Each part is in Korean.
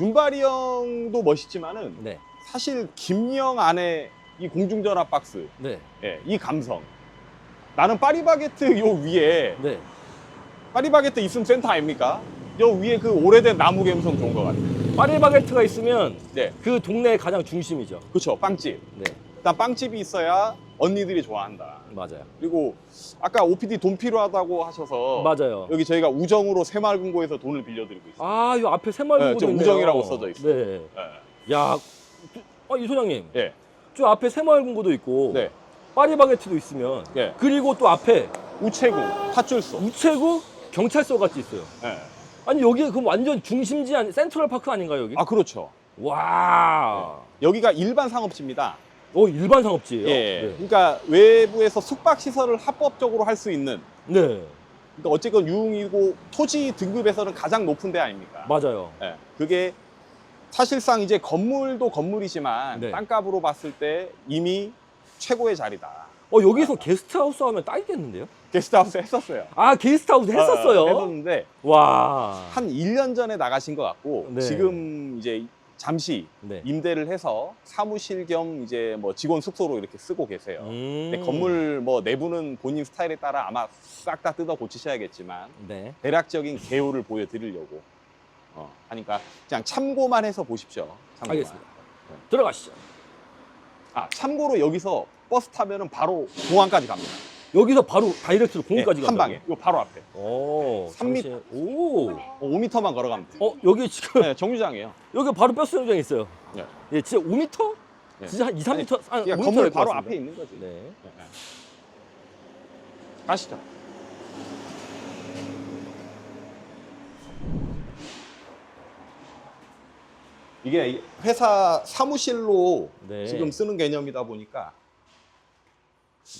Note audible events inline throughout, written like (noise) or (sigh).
윤발이 형도 멋있지만은 네, 사실 김영 안에 이 공중전화 박스, 네, 예, 이 감성. 나는 파리바게트 요 위에 네. 파리바게트 있으면 센터 아닙니까? 요 위에 그 오래된 나무 감성 좋은 것 같아요. 파리바게트가 있으면 네, 그 동네의 가장 중심이죠. 그쵸 빵집. 네, 일단 빵집이 있어야 언니들이 좋아한다. 맞아요. 그리고 아까 OPD 돈 필요하다고 하셔서 맞아요. 여기 저희가 우정으로 새마을금고에서 돈을 빌려드리고 있어요. 아, 이 앞에 새마을금고도 네, 저 있네요. 우정이라고 써져 있어요. 네. 예. 야, 어, 이 소장님, 예, 저 앞에 새마을금고도 있고, 네, 파리바게트도 있으면, 예. 그리고 또 앞에 우체국, 팥줄소. 우체국 경찰서 같이 있어요. 예. 아니 여기 그럼 완전 중심지 아니 센트럴 파크 아닌가요 여기? 아 그렇죠. 와, 여기가 일반 상업지입니다. 어 일반 상업지예요. 예. 네. 그러니까 외부에서 숙박 시설을 합법적으로 할 수 있는. 네, 그러니까 어쨌건 유흥이고 토지 등급에서는 가장 높은 데 아닙니까? 맞아요. 예. 그게 사실상 이제 건물도 건물이지만 네. 땅값으로 봤을 때 이미 최고의 자리다. 어 여기서 게스트하우스 하면 딱이겠는데요? 게스트하우스 했었어요. 아 게스트하우스 했었어요. 어, 했었는데 와, 한 1년 전에 나가신 것 같고 네. 지금 이제 잠시 네. 임대를 해서 사무실 겸 이제 뭐 직원 숙소로 이렇게 쓰고 계세요. 음. 근데 건물 뭐 내부는 본인 스타일에 따라 아마 싹 다 뜯어 고치셔야겠지만 네. 대략적인 개요를 보여드리려고 어, 하니까 그냥 참고만 해서 보십시오. 참고만. 알겠습니다. 들어가시죠. 아 참고로 여기서 버스 타면은 바로 공항까지 갑니다. 여기서 바로 다이렉트로 공까지 네, 한 방에. 요 바로 앞에. 오, 삼 미- 당신- 오, 어, 5m만 걸어가면 돼. 어 여기 지금 네, 정류장이에요. 여기 바로 정류장 있어요. 네. 예, 진짜 5m? 네. 진짜 한 2, 3m? 한 그냥 5m 건물 바로. 앞에 있는 거지. 네. 네, 네. 가시죠. 이게 회사 사무실로 네. 지금 쓰는 개념이다 보니까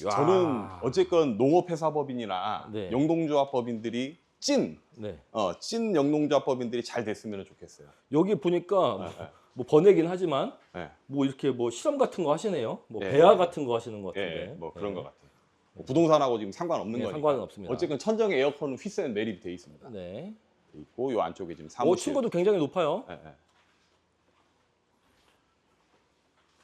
야. 저는 어쨌건 농업회사법인이나 네. 영농조합법인들이 찐, 네. 어, 찐 영농조합법인들이 잘 됐으면 좋겠어요. 여기 보니까 뭐, 네, 네. 뭐 번외긴 하지만 네. 뭐 이렇게 뭐 실험 같은 거 하시네요. 뭐 예. 배아 같은 거 하시는 것 예, 같은데. 뭐 그런 네. 것 같아요. 뭐 부동산하고 지금 상관없는 네, 거니까. 상관은 없습니다. 어쨌든 천정에 에어컨은 휘센 매립이 돼 있습니다. 네. 돼 있고 요 안쪽에 지금 오, 사무실. 층고도 굉장히 높아요. 예, 예.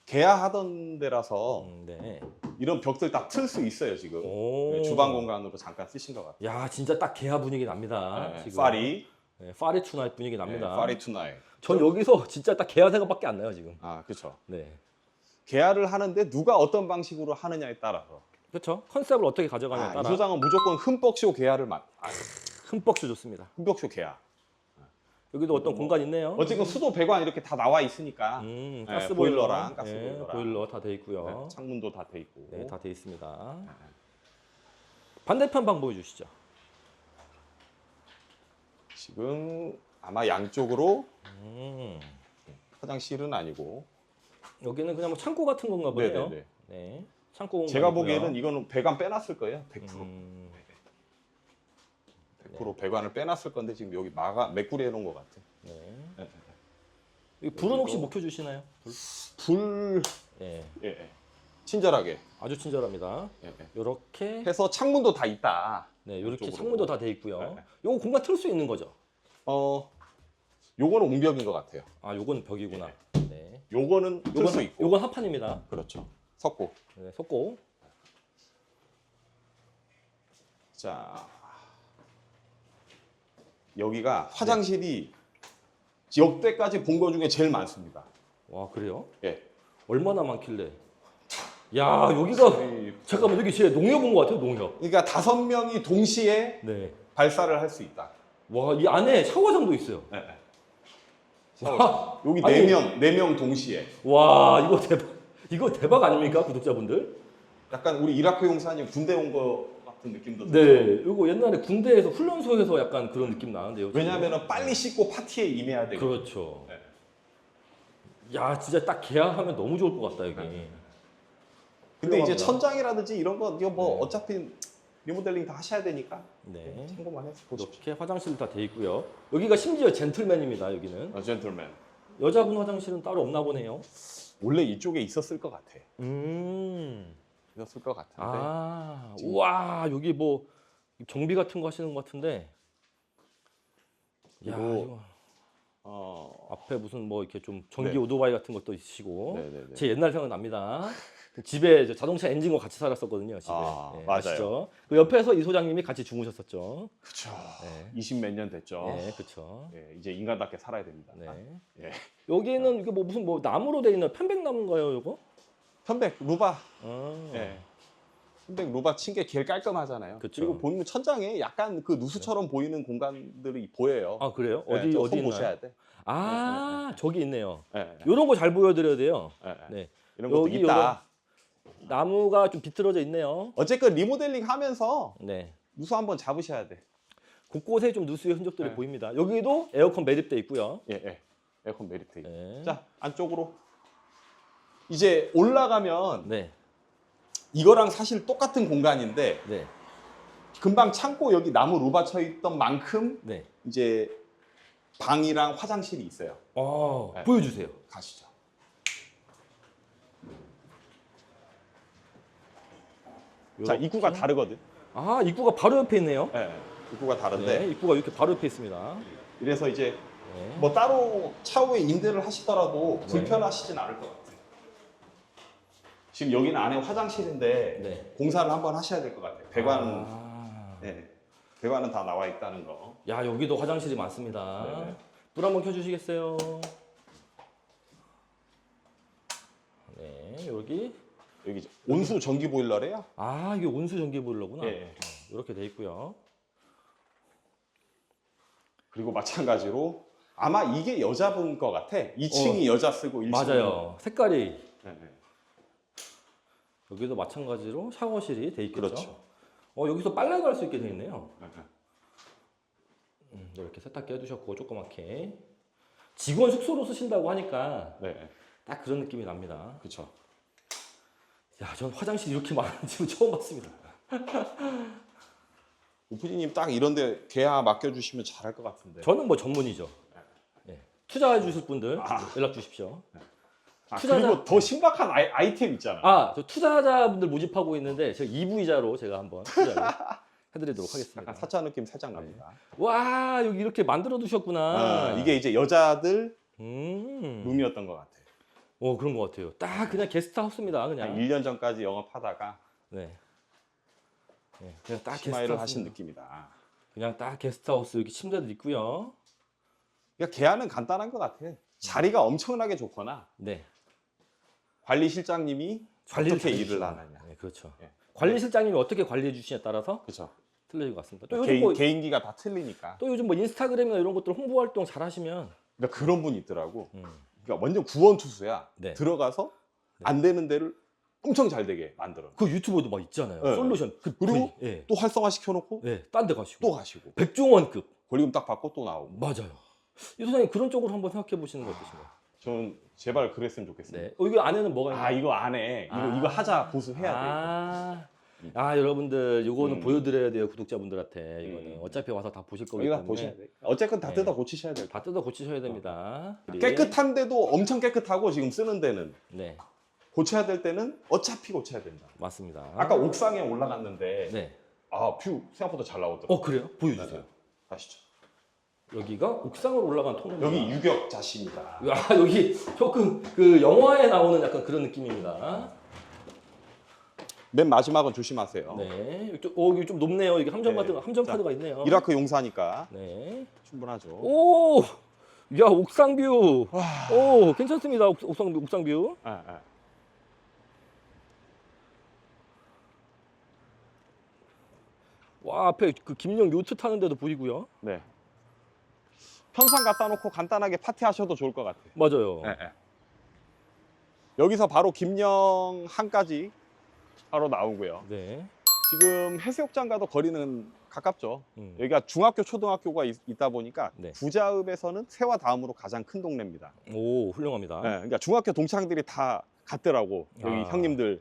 개화하던 데라서 음, 네. 이런 벽들 다 틀 수 있어요 지금. 오. 네, 주방 공간으로 잠깐 쓰신 것 같아요. 야, 진짜 딱 개화 분위기 납니다. 네, 지금. 파리, 네, 파리 투나잇 분위기 네, 납니다. 파리 투나잇. 전 여기서 진짜 딱 개화 생각밖에 안 나요, 지금. 아 그렇죠. 네. 개화를 하는데 누가 어떤 방식으로 하느냐에 따라서. 그렇죠. 컨셉을 어떻게 가져가냐에 아, 이 따라 소장은 무조건 흠뻑쇼 개화를 만. 아, 흠뻑쇼 좋습니다. 흠뻑쇼 개화. 여기도 어떤 공간 있네요. 어쨌든 수도 배관 이렇게 다 나와 있으니까 음, 네, 가스 보일러랑 가스 네, 보일러랑. 보일러 다 돼 있고요. 네, 창문도 다 돼 있고. 네, 다 돼 있습니다. 반대편 방 보여주시죠. 지금 아마 양쪽으로 음, 화장실은 아니고 여기는 그냥 뭐 창고 같은 건가 보네요. 네네네. 네, 창고 공간 제가. 보기에는 이거는 배관 빼놨을 거예요. 100%. 음, 100% 배관을 빼놨을 건데 지금 여기 막아 메꾸리 해놓은 것 같아. 네. 네. 이 불은 혹시 못 켜주시나요? 불? 불 네, 예, 예. 친절하게 아주 친절합니다. 예, 예. 이렇게 해서 창문도 다 있다. 네, 이렇게 이쪽으로. 창문도 다 돼 있고요. 네. 요거 공간 틀 수 있는 거죠? 어, 요거는 옹벽인 것 같아요. 아, 요건 벽이구나. 네. 요거는 틀 수 요건 있고. 요건 합판입니다. 그렇죠. 석고. 네, 속고. 자, 여기가 화장실이 역대까지 본 거 중에 제일 많습니다. 와, 그래요? 예. 얼마나 많길래? 야, 여기가 이- 잠깐만 여기 제 농협 온 것 같아요, 농협. 그러니까 다섯 명이 동시에 네. 발사를 할 수 있다. 와, 이 안에 샤워장도 있어요. 예, 예. 와, 여기 아니, 네 명, 네 명 동시에. 와, 이거 대박. 이거 대박 아닙니까, 구독자분들? 약간 우리 이라크 용사님 군대 온 거 같은 느낌도 들죠. 네. 이거 옛날에 군대에서 훈련소에서 약간 그런 느낌 나는데요. 왜냐하면 빨리 씻고 파티에 임해야 되고. 그렇죠. 네. 야 진짜 딱 계약하면 너무 좋을 것 같다 여기. 근데 이제. 천장이라든지 이런 거 이거 뭐 네. 어차피 리모델링 다 하셔야 되니까 네. 참고만 해서 보십시오. 이렇게 화장실 다 돼 있고요. 여기가 심지어 젠틀맨입니다. 여기는 어, 젠틀맨. 여자분 화장실은 따로 없나 보네요. 원래 이쪽에 있었을 것 같아. 음. 있었을 것 같은데. 아, 지금- 우와 여기 뭐 정비 같은 거 하시는 것 같은데. 야, 이거 어. 앞에 무슨 뭐 이렇게 좀 전기 네. 오토바이 같은 것도 있으시고. 네네네. 제 옛날 생각 납니다. 집에 저 자동차 엔진과 같이 살았었거든요. 집에. 아, 예, 맞아요. 아시죠? 그 옆에서 이 소장님이 같이 주무셨었죠. 그쵸. 네. 20몇 년 됐죠. 네, 그렇죠. 예, 이제 인간답게 살아야 됩니다. 네. 예. 여기는 이게 뭐 무슨 뭐 나무로 돼 있는 편백나무인가요, 이거? 편백 루바. 아. 예. 편백 루바 친 게 제일 깔끔하잖아요. 그쵸. 그리고 보면 천장에 약간 그 누수처럼 보이는 공간들이 보여요. 아 그래요? 예, 어디 저 어디 손 있나요? 보셔야 돼. 아 저기 있네요. 예, 예, 이런 거 잘 보여드려야 돼요. 예, 예. 네. 이런 것도 여기 있다. 나무가 좀 비틀어져 있네요. 어쨌든 리모델링 하면서 네. 누수 한번 잡으셔야 돼. 곳곳에 좀 누수의 흔적들이 네. 보입니다. 여기도 에어컨 매립돼 있고요. 예, 예. 에어컨 메리트. 있 네. 자, 안쪽으로. 이제 올라가면 네. 이거랑 사실 똑같은 공간인데 네. 금방 창고 여기 나무 루바 쳐 있던 만큼 네. 이제 방이랑 화장실이 있어요. 어, 네. 보여주세요. 가시죠. 자, 요렇게. 입구가 다르거든. 아 입구가 바로 옆에 있네요. 예, 입구가 다른데 네. 입구가 이렇게 바로 옆에 있습니다. 이래서 이제 네. 뭐 따로 차후에 임대를 하시더라도 네. 불편하시진 않을 것 같아요. 지금 여기는 안에 화장실인데 네. 공사를 한번 하셔야 될 것 같아요. 배관, 아. 네, 배관은 다 나와 있다는 거. 야 여기도 화장실이 많습니다. 네네. 불 한번 켜주시겠어요? 네 여기 여기 온수 전기 보일러래요. 아 이게 온수 전기 보일러구나. 예, 예. 이렇게 돼 있고요. 그리고 마찬가지로 아마 이게 여자분 것 같아. 2층이 여자 쓰고 1층이 맞아요. 색깔이 네, 네. 여기도 마찬가지로 샤워실이 돼 있겠죠. 그렇죠. 어 여기서 빨래 갈수 있게 돼 있네요. 네, 네. 음, 이렇게 세탁기 해두셨고 조그맣게 직원 숙소로 쓰신다고 하니까 네, 네. 딱 그런 느낌이 납니다. 그렇죠. 야, 전 화장실 이렇게 많은 집은 (laughs) 처음 봤습니다. 우프지님 딱 이런데 계약 맡겨주시면 잘할 것 같은데. 저는 뭐 전문이죠. 예. 투자해 주실 분들 아. 연락 주십시오. 아, 투자자- 그리고 더 신박한 아이, 아이템 있잖아. 아, 저 투자자분들 모집하고 있는데 제가 2부이자로 제가 한번 투자를 (laughs) 해드리도록 하겠습니다. 약간 사차 느낌 살짝 납니다. 와, 여기 이렇게 만들어 두셨구나. 아, 이게 이제 여자들 음. 룸이었던 것 같아. 어, 그런 것 같아요. 딱 그냥 게스트하우스입니다. 한 그냥. 1년 전까지 영업하다가 네. 네, 그냥 딱 심마이를 게스트하우스. 하신 느낌이다. 그냥 딱 게스트하우스 이렇게 침대도 있고요. 그러니까 계약은 간단한 것 같아. 자리가 엄청나게 좋거나 네. 관리실장님이 관리를 어떻게. 일을 하느냐. 네, 그렇죠. 예. 관리실장님이 어떻게 관리해 주시냐에 따라서 그렇죠. 틀려질 것 같습니다. 또 요즘 개인, 뭐, 개인기가 다 틀리니까. 또 요즘 뭐 인스타그램이나 이런 것들 홍보 활동 잘 하시면 그러니까 그런 분이 있더라고. 음. 그러니까 완전 구원 투수야. 네. 들어가서 네. 안 되는 데를 엄청 잘 되게 만들어. 그 유튜버도 막 있잖아요. 네. 솔루션. 그 그리고. 예. 또 활성화 시켜놓고 네, 딴 데 가시고. 또 가시고 백종원급. 권리금 딱 받고 또 나오고. 맞아요. 이 소장님 그런 쪽으로 한번 생각해 보시는 거 어떠신가요? 저는 제발 그랬으면 좋겠습니다. 네. 어, 이거 안에는 뭐가 있나요? 아 이거 안 해. 이거 아. 이거 하자 보수해야 돼. 아, 아 여러분들 이거는 음. 보여드려야 돼요 구독자분들한테 이거는 음. 어차피 와서 다 보실 거기 이거 때문에 다 보셔야 돼. 어쨌든 다 네. 뜯어 고치셔야 될다 뜯어 고치셔야 됩니다. 깨끗한데도 엄청 깨끗하고 지금 쓰는 데는 네, 고쳐야 될 때는 어차피 고쳐야 된다. 맞습니다. 아까 옥상에 올라갔는데 네. 아뷰 생각보다 잘 나오더라고. 어 그래요? 보여주세요. 아시죠? 여기가 옥상으로 올라간 통로입니다. 여기 유격 자시입니다. 아 여기 조금 그 영화에 나오는 약간 그런 느낌입니다. 맨 마지막은 조심하세요. 네, 여기 좀, 어, 여기 좀 높네요. 이게 함정 네. 카드, 함정 자, 카드가 있네요. 이라크 용사니까 네. 충분하죠. 오, 야 옥상 뷰. 오, 괜찮습니다. 옥, 옥상 옥상 뷰. 아, 아. 와 앞에 그 김영 요트 타는데도 보이고요. 네. 편상 갖다 놓고 간단하게 파티하셔도 좋을 것 같아요. 맞아요. 예, 예. 여기서 바로 김영 항까지 바로 나오고요. 네. 지금 해수욕장과도 거리는 가깝죠. 음. 여기가 중학교, 초등학교가 있, 다 보니까 네. 부자읍에서는 세화 다음으로 가장 큰 동네입니다. 오 훌륭합니다. 네, 그러니까 중학교 동창들이 다 갔더라고. 여기 아. 형님들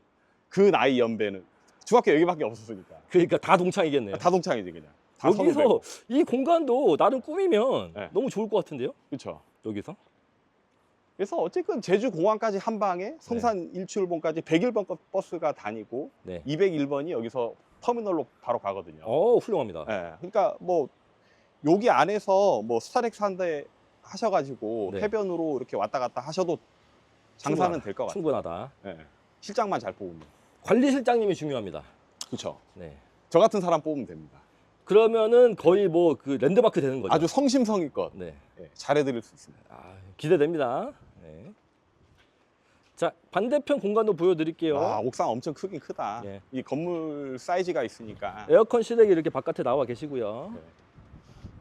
그 나이 연배는 중학교 여기밖에 없었으니까 그러니까 다 동창이겠네요. 다 동창이지 그냥. 여기서 이 공간도 나름 꾸미면 네. 너무 좋을 것 같은데요? 그렇죠. 여기서? 그래서 어쨌든 제주 공항까지 한 방에 성산 일출봉까지 101번 버스가 다니고 네. 201번이 여기서 터미널로 바로 가거든요. 어 훌륭합니다. 예, 그러니까 뭐 여기 안에서 뭐 스타렉스 한 대 하셔가지고 네. 해변으로 이렇게 왔다 갔다 하셔도 장사는 될것 같아요. 충분하다. 예, 실장만 잘 뽑으면. 관리실장님이 중요합니다. 그렇죠. 네. 저 같은 사람 뽑으면 됩니다. 그러면은 거의 뭐 그 랜드마크 되는 거죠. 아주 성심성의껏 네. 예, 잘해드릴 수 있습니다. 아, 기대됩니다. 네. 자 반대편 공간도 보여드릴게요. 아, 옥상 엄청 크긴 크다. 예. 이 건물 사이즈가 있으니까 에어컨 실외기 이렇게 바깥에 나와 계시고요.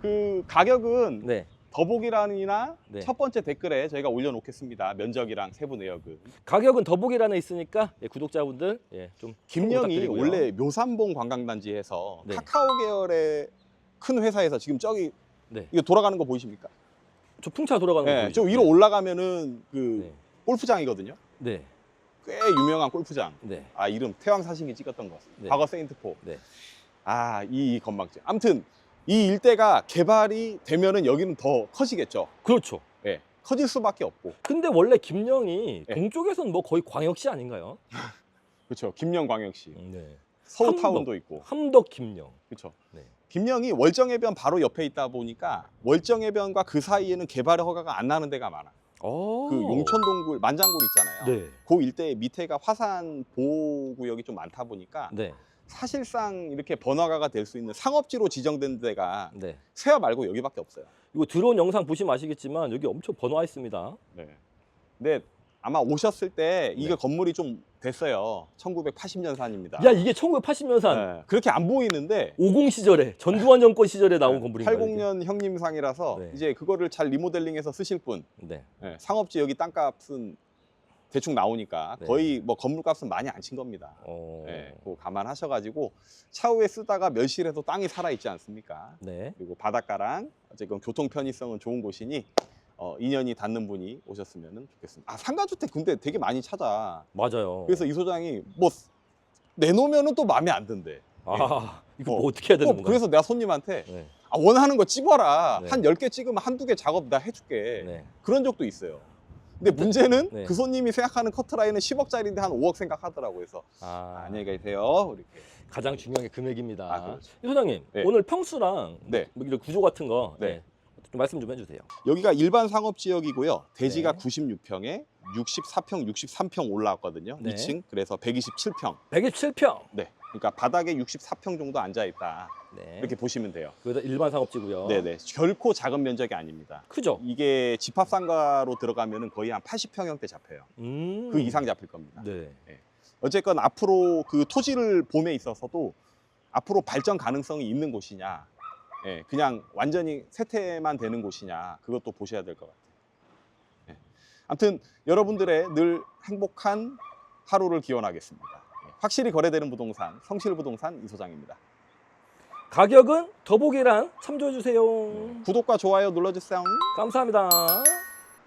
그 가격은 네. 더보기란이나 네. 첫 번째 댓글에 저희가 올려놓겠습니다. 면적이랑 세부 내역은. 가격은 더보기란에 있으니까 예, 구독자분들 예, 좀 김영이 부탁드리고요. 원래 묘산봉 관광단지에서 네. 카카오 계열의 큰 회사에서 지금 저기 네. 이거 돌아가는 거 보이십니까? 저 풍차 돌아가는 거 네, 보이죠? 저 위로 올라가면은 그 네. 골프장이거든요. 네. 꽤 유명한 골프장. 네. 아 이름 태왕 사신이 찍었던 거. 네. 과거 세인트포. 네. 아이 건망증. 아무튼 이 일대가 개발이 되면은 여기는 더 커지겠죠. 그렇죠. 예, 커질 수밖에 없고. 근데 원래 김영이 네. 동쪽에서는 뭐 거의 광역시 아닌가요? (laughs) 그렇죠. 김영광역시. 네. 서울타운도 있고. 함덕 김영. 그렇죠. 네. 김영이 월정해변 바로 옆에 있다 보니까 월정해변과 그 사이에는 개발 허가가 안 나는 데가 많아. 어. 그 용천동굴 만장굴 있잖아요. 네. 그 일대 밑에가 화산 보호구역이 좀 많다 보니까 네. 사실상 이렇게 번화가가 될 수 있는 상업지로 지정된 데가 네. 세화 말고 여기밖에 없어요. 이거 들어온 영상 보시면 아시겠지만 여기 엄청 번화해 있습니다. 네. 근데 아마 오셨을 때 이게 네. 건물이 좀 됐어요. 1980년산입니다. 야 이게 1980년산 네. 그렇게 안 보이는데 50 시절에 전두환 정권 시절에 나온 건물인가요? 이게? 80년 형님상이라서 네. 이제 그거를 잘 리모델링해서 쓰실 분 네. 네, 상업지 여기 땅값은 대충 나오니까 네. 거의 뭐 건물값은 많이 안 친 겁니다. 어. 네, 그거 감안하셔가지고 차후에 쓰다가 멸실해도 땅이 살아 있지 않습니까? 네. 그리고 바닷가랑 어쨌든 교통 편의성은 좋은 곳이니 어, 인연이 닿는 분이 오셨으면 좋겠습니다. 아 상가주택 근데 되게 많이 찾아. 맞아요. 그래서 이 소장이 뭐 내놓으면은 또 마음에 안 든대. 아 이거 뭐 어. 어. 떻게 해야 되는 꼭 건가? 그래서 내가 손님한테 네. 아, 원하는 거 찝어라. 네. 한 10개 찍으면 한두 개 작업 나 해줄게. 네. 그런 적도 있어요. 근데 문제는 네. 그 손님이 생각하는 커트라인은 10억짜리인데 한 5억 생각하더라고요. 그래서 아, 안녕히 계세요. 이렇게. 가장 중요한 게 금액입니다. 아, 그렇죠. 이 소장님 네. 오늘 평수랑 네. 뭐 이런 구조 같은 거 네. 네. 좀 말씀 좀 해주세요. 여기가 일반 상업 지역이고요. 대지가 네. 96평에 64평, 63평 올라왔거든요. 네. 2층. 그래서 127평. 127평. 네. 그러니까 바닥에 64평 정도 앉아 있다. 네. 이렇게 보시면 돼요. 그래서 일반 상업지고요. 네네. 결코 작은 면적이 아닙니다. 크죠? 이게 집합상가로 들어가면은 거의 한 80평형대 잡혀요. 음. 그 이상 잡힐 겁니다. 네. 어쨌건 앞으로 그 토지를 봄에 있어서도 앞으로 발전 가능성이 있는 곳이냐, 예, 그냥 완전히 세태만 되는 곳이냐, 그것도 보셔야 될 것 같아요. 예. 아무튼 여러분들의 늘 행복한 하루를 기원하겠습니다. 예, 확실히 거래되는 부동산, 성실 부동산 이소장입니다. 가격은 더보기란 참조해 주세요. 구독과 좋아요 눌러주세요. 감사합니다.